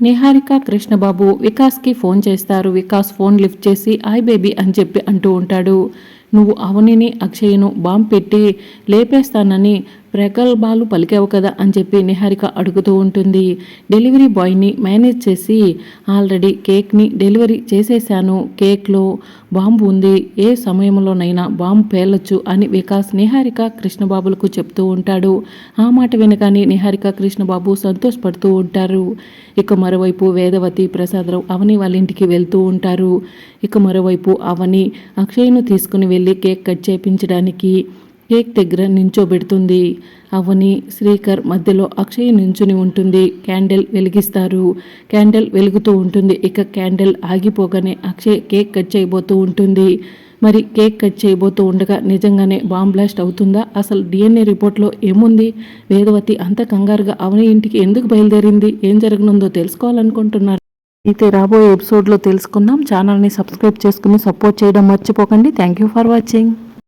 నిహారిక కృష్ణబాబు వికాస్కి ఫోన్ చేస్తారు. Vikas phone lift చేసి ఐ బేబీ అని చెప్పి అంటూ ఉంటాడు. నువ్వు అవనిని అక్షయ్ను బాంబు పెట్టి లేపేస్తానని ప్రగల్భాలు పలికావు కదా అని చెప్పి నిహారిక అడుగుతూ ఉంటుంది. డెలివరీ బాయ్ని మేనేజ్ చేసి ఆల్రెడీ కేక్ని డెలివరీ చేసేసాను కేక్లో బాంబు ఉంది. ఏ సమయంలోనైనా బాంబు పేలొచ్చు అని వికాస్ నిహారిక కృష్ణబాబులకు చెప్తూ ఉంటాడు. ఆ మాట వినగానే నిహారిక కృష్ణబాబు సంతోషపడుతూ ఉంటారు. ఇక మరోవైపు వేదవతి ప్రసాదరావు అవని వాళ్ళ ఇంటికి వెళ్తూ ఉంటారు. ఇక మరోవైపు అవని అక్షయ్ను తీసుకుని వెళ్ళి కేక్ కట్ చేయించడానికి కేక్ దగ్గర నించోబెడుతుంది. అవని శ్రీకర్ మధ్యలో అక్షయ్ నించుని ఉంటుంది. క్యాండిల్ వెలిగిస్తారు. క్యాండిల్ వెలుగుతూ ఉంటుంది. ఇక క్యాండిల్ ఆగిపోగానే అక్షయ్ కేక్ కట్ చేయబోతూ ఉంటుంది. మరి కేక్ కట్ చేయబోతూ ఉండగా నిజంగానే బాంబ్ బ్లాస్ట్ అవుతుందా? అసలు డిఎన్ఏ రిపోర్ట్లో ఏముంది? వేదవతి అంత కంగారుగా అవని ఇంటికి ఎందుకు బయలుదేరింది? ఏం జరగనుందో తెలుసుకోవాలనుకుంటున్నారు. అయితే రాబోయే ఎపిసోడ్లో తెలుసుకుందాం. ఛానల్ని సబ్స్క్రైబ్ చేసుకుని సపోర్ట్ చేయడం మర్చిపోకండి. Thank you for watching.